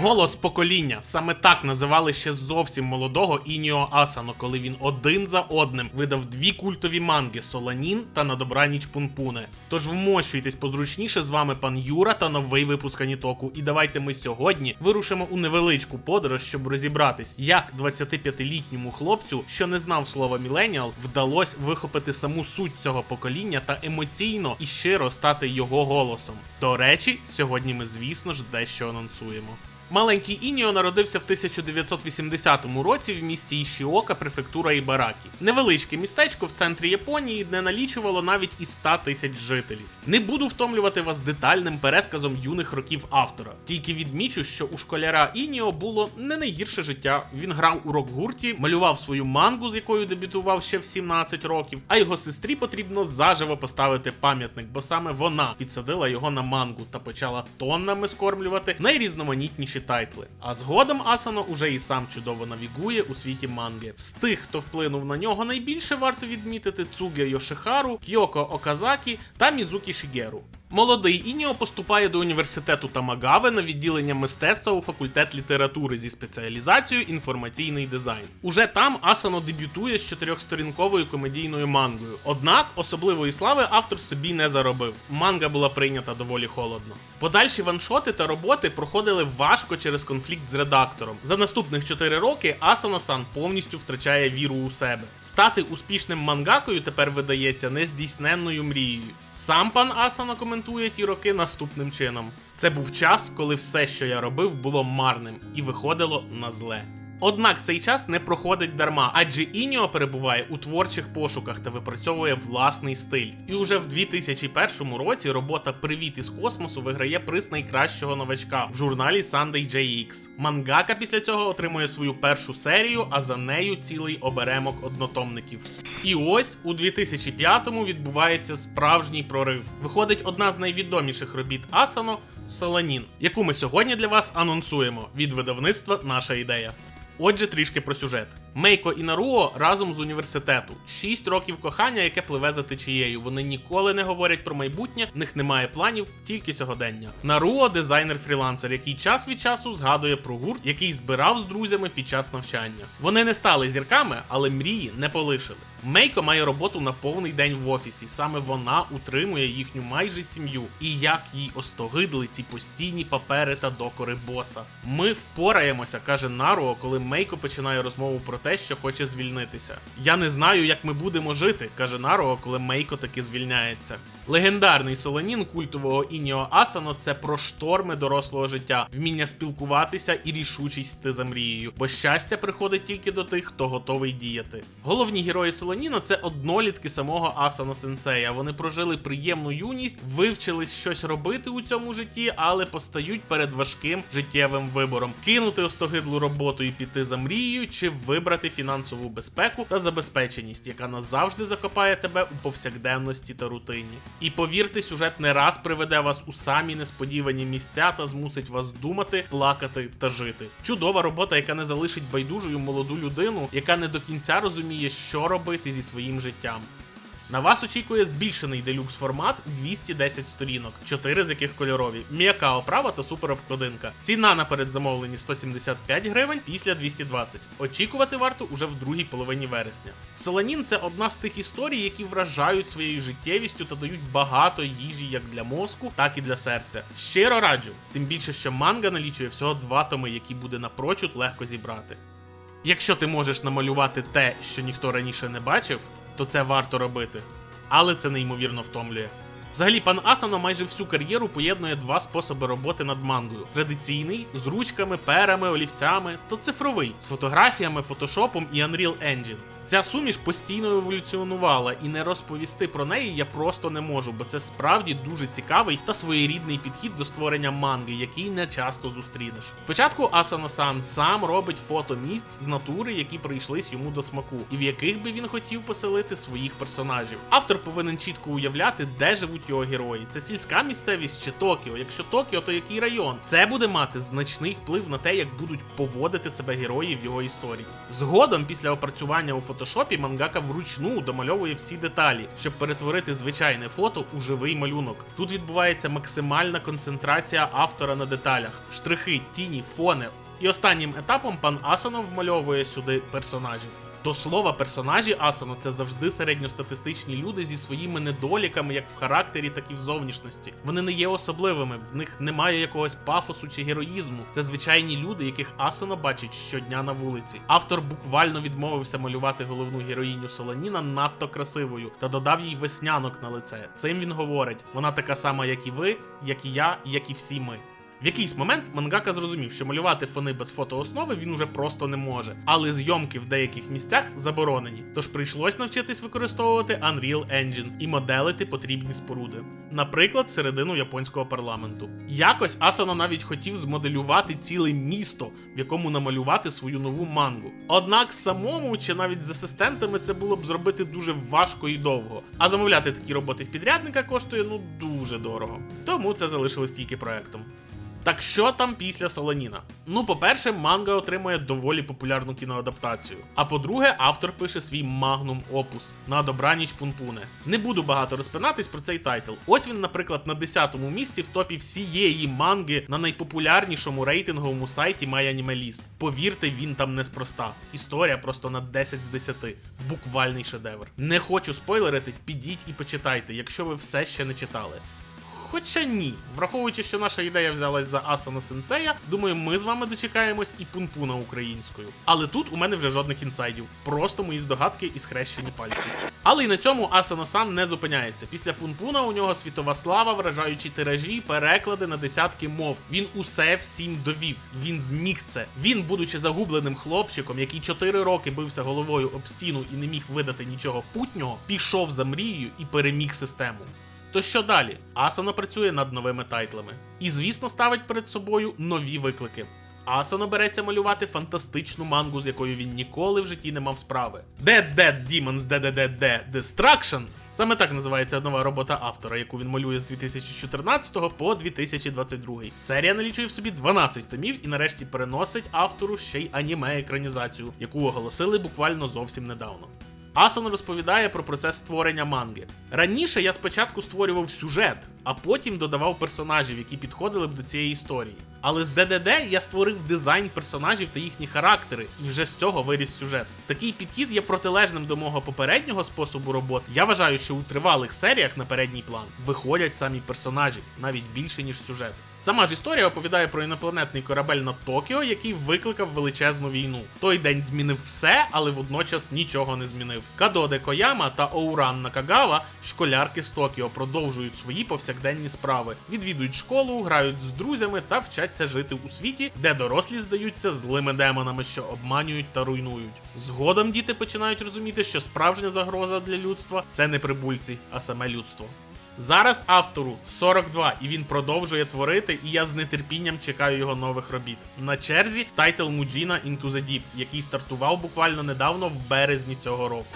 Голос покоління саме так називали ще зовсім молодого Ініо Асано, коли він один за одним видав дві культові манги Соланін та На добраніч Пунпуне. Тож вмощуйтесь позручніше з вами пан Юра та новий випуск Анітоку. І давайте ми сьогодні вирушимо у невеличку подорож, щоб розібратись, як 25-літньому хлопцю, що не знав слова міленіал, вдалося вихопити саму суть цього покоління та емоційно і щиро стати його голосом. До речі, сьогодні ми, звісно ж, дещо анонсуємо. Маленький Ініо народився в 1980 році в місті Ішіока, префектура Ібаракі. Невеличке містечко в центрі Японії не налічувало навіть і 100 тисяч жителів. Не буду втомлювати вас детальним пересказом юних років автора. Тільки відмічу, що у школяра Ініо було не найгірше життя. Він грав у рок-гурті, малював свою мангу, з якою дебютував ще в 17 років. А його сестрі потрібно заживо поставити пам'ятник, бо саме вона підсадила його на мангу та почала тоннами скормлювати найрізноманітніші тайтли. А згодом Асано уже і сам чудово навігує у світі манги. З тих, хто вплинув на нього найбільше, варто відмітити Цуге Йошихару, Кьоко Оказакі та Мізукі Шігеру. Молодий Ініо поступає до університету Тамагаве на відділення мистецтва у факультет літератури зі спеціалізацією інформаційний дизайн. Уже там Асано дебютує з чотирьохсторінковою комедійною мангою. Однак особливої слави автор собі не заробив. Манга була прийнята доволі холодно. Подальші ваншоти та роботи проходили важко через конфлікт з редактором. За наступних 4 роки Асано-сан повністю втрачає віру у себе. Стати успішним мангакою тепер видається нездійсненною мрією. Сам пан Асано коментує ті роки наступним чином: це був час, коли все, що я робив, було марним і виходило на зле. Однак цей час не проходить дарма, адже Ініо перебуває у творчих пошуках та випрацьовує власний стиль. І уже в 2001 році робота Привіт із космосу виграє приз найкращого новачка в журналі Sunday JX. Мангака після цього отримує свою першу серію, а за нею цілий оберемок однотомників. І ось у 2005-му відбувається справжній прорив. Виходить одна з найвідоміших робіт Асано Соланін, яку ми сьогодні для вас анонсуємо від видавництва Наша ідея. Отже, трішки про сюжет. Мейко і Наруо разом з університету. Шість років кохання, яке пливе за течією. Вони ніколи не говорять про майбутнє, в них немає планів, тільки сьогодення. Наруо дизайнер-фрілансер, який час від часу згадує про гурт, який збирав з друзями під час навчання. Вони не стали зірками, але мрії не полишили. Мейко має роботу на повний день в офісі. Саме вона утримує їхню майже сім'ю. І як їй остогидли ці постійні папери та докори боса. Ми впораємося, каже Наруо, коли Мейко починає розмову про те, що хоче звільнитися. Я не знаю, як ми будемо жити, каже Наруо, коли Мейко таки звільняється. Легендарний солонін культового Ініо Асано це про шторми дорослого життя, вміння спілкуватися і рішучість йти за мрією, бо щастя приходить тільки до тих, хто готовий діяти. Головні герої Солоніна це однолітки самого Асано Сенсея. Вони прожили приємну юність, вивчились щось робити у цьому житті, але постають перед важким життєвим вибором: кинути остогидлу роботу і піти за мрією, чи вибрати фінансову безпеку та забезпеченість, яка назавжди закопає тебе у повсякденності та рутині. І повірте, сюжет не раз приведе вас у самі несподівані місця та змусить вас думати, плакати та жити. Чудова робота, яка не залишить байдужою молоду людину, яка не до кінця розуміє, що робити зі своїм життям. На вас очікує збільшений делюкс формат 210 сторінок, 4 з яких кольорові, м'яка оправа та суперобкладинка. Ціна на передзамовлені 175 гривень після 220. Очікувати варто уже в другій половині вересня. Соланін це одна з тих історій, які вражають своєю життєвістю та дають багато їжі як для мозку, так і для серця. Щиро раджу, тим більше, що манга налічує всього два томи, які буде напрочуд легко зібрати. Якщо ти можеш намалювати те, що ніхто раніше не бачив, то це варто робити. Але це неймовірно втомлює. Взагалі, пан Асано майже всю кар'єру поєднує два способи роботи над мангою: традиційний з ручками, перами, олівцями, та цифровий з фотографіями, фотошопом і Unreal Engine. Ця суміш постійно еволюціонувала, і не розповісти про неї я просто не можу, бо це справді дуже цікавий та своєрідний підхід до створення манги, який не часто зустрінеш. Спочатку Асано-сан сам робить фото місць з натури, які прийшлись йому до смаку, і в яких би він хотів поселити своїх персонажів. Автор повинен чітко уявляти, де живуть його герої. Це сільська місцевість чи Токіо. Якщо Токіо, то який район? Це буде мати значний вплив на те, як будуть поводити себе герої в його історії. Згодом, після опрацювання у фото фотошопі мангака вручну домальовує всі деталі, щоб перетворити звичайне фото у живий малюнок. Тут відбувається максимальна концентрація автора на деталях, штрихи, тіні, фони. І останнім етапом пан Асано вмальовує сюди персонажів. До слова, персонажі Асано це завжди середньостатистичні люди зі своїми недоліками, як в характері, так і в зовнішності. Вони не є особливими, в них немає якогось пафосу чи героїзму. Це звичайні люди, яких Асано бачить щодня на вулиці. Автор буквально відмовився малювати головну героїню Солоніна надто красивою та додав їй веснянок на лице. Цим він говорить: вона така сама, як і ви, як і я, як і всі ми. В якийсь момент мангака зрозумів, що малювати фони без фотооснови він уже просто не може, але зйомки в деяких місцях заборонені. Тож прийшлось навчитись використовувати Unreal Engine і моделити потрібні споруди, наприклад, середину японського парламенту. Якось Асано навіть хотів змоделювати ціле місто, в якому намалювати свою нову мангу. Однак самому чи навіть з асистентами це було б зробити дуже важко і довго. А замовляти такі роботи в підрядника коштує ну дуже дорого. Тому це залишилось тільки проектом. Так що там після Солоніна? Ну, по-перше, манга отримує доволі популярну кіноадаптацію. А по-друге, автор пише свій магнум опус на добраніч Пунпуне. Не буду багато розпинатись про цей тайтл. Ось він, наприклад, на 10-му місці в топі всієї манги на найпопулярнішому рейтинговому сайті MyAnimeList. Повірте, він там неспроста. Історія просто на 10 з 10. Буквальний шедевр. Не хочу спойлерити, підіть і почитайте, якщо ви все ще не читали. Хоча ні, враховуючи, що наша ідея взялась за Асано Сенсея, думаю, ми з вами дочекаємось і пунпуна українською. Але тут у мене вже жодних інсайдів, просто мої здогадки і схрещені пальці. Але і на цьому Асано сан не зупиняється. Після пунпуна у нього світова слава, вражаючі тиражі, переклади на десятки мов. Він усе всім довів. Він зміг це. Він, будучи загубленим хлопчиком, який 4 роки бився головою об стіну і не міг видати нічого путнього, пішов за мрією і переміг систему. То що далі? Асано працює над новими тайтлами. І, звісно, ставить перед собою нові виклики. Асано береться малювати фантастичну мангу, з якою він ніколи в житті не мав справи. Dead Dead Demons DDDD Destruction Саме так називається нова робота автора, яку він малює з 2014 по 2022. Серія налічує в собі 12 томів і нарешті переносить автору ще й аніме-екранізацію, яку оголосили буквально зовсім недавно. Асон розповідає про процес створення манги. Раніше я спочатку створював сюжет, а потім додавав персонажів, які підходили б до цієї історії. Але з ДДД я створив дизайн персонажів та їхні характери, і вже з цього виріс сюжет. Такий підхід є протилежним до мого попереднього способу роботи. Я вважаю, що у тривалих серіях на передній план виходять самі персонажі, навіть більше ніж сюжет. Сама ж історія оповідає про інопланетний корабель над Токіо, який викликав величезну війну. Той день змінив все, але водночас нічого не змінив. Кадоде Кояма та Оуран Накагава, школярки з Токіо, продовжують свої повсякденні справи, відвідують школу, грають з друзями та вчаться жити у світі, де дорослі здаються злими демонами, що обманюють та руйнують. Згодом діти починають розуміти, що справжня загроза для людства це не прибульці, а саме людство. Зараз автору 42, і він продовжує творити, і я з нетерпінням чекаю його нових робіт. На черзі тайтл Муджіна Into the Deep, який стартував буквально недавно в березні цього року.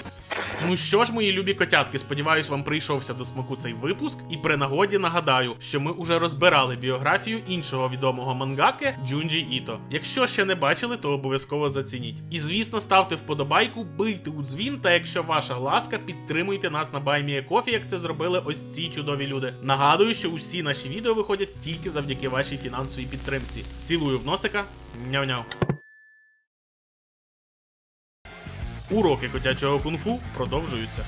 Ну що ж, мої любі котятки, сподіваюсь, вам прийшовся до смаку цей випуск, і при нагоді нагадаю, що ми уже розбирали біографію іншого відомого мангаки Джунджі Іто. Якщо ще не бачили, то обов'язково зацініть. І звісно, ставте вподобайку, бийте у дзвін, та якщо ваша ласка, підтримуйте нас на BuyMeACoffee, як це зробили ось ці чудові люди. Нагадую, що усі наші відео виходять тільки завдяки вашій фінансовій підтримці. Цілую в носика. Няв-няв. Уроки котячого кунг-фу продовжуються.